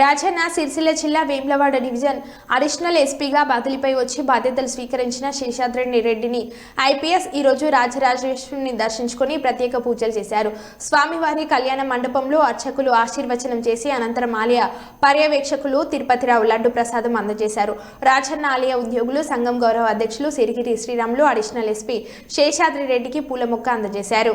రాజన్న సిరిసిల్ల జిల్లా Vemulawada division additional ఎస్పీగా బదిలీపై వచ్చి బాధ్యతలు స్వీకరించిన శేషాద్రెడ్డి రెడ్డిని ఐపీఎస్ ఈరోజు రాజరాజేశ్వరిని దర్శించుకుని ప్రత్యేక పూజలు చేశారు. స్వామివారి కళ్యాణ మండపంలో అర్చకులు ఆశీర్వచనం చేసి అనంతరం ఆలయ పర్యవేక్షకులు తిరుపతిరావు లడ్డు ప్రసాదం అందజేశారు. రాజన్న ఆలయ ఉద్యోగులు సంఘం గౌరవ అధ్యక్షులు సిరిగిరి శ్రీరాములు అడిషనల్ ఎస్పీ శేషాద్రి రెడ్డికి పూల మొక్క అందజేశారు.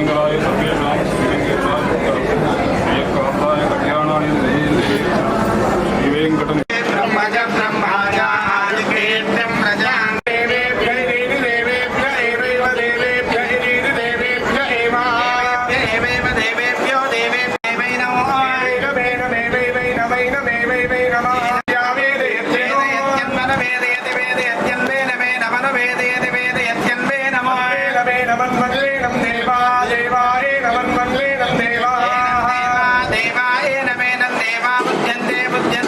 ശ്രീമംഗളായ സഭ്യനാം ശ്രീവെങ്കടായ കല്യാണായ ശ്രീവേങ്കടം न्यायेन मेनं देवा बुध्यन्ते बुध्यन्ते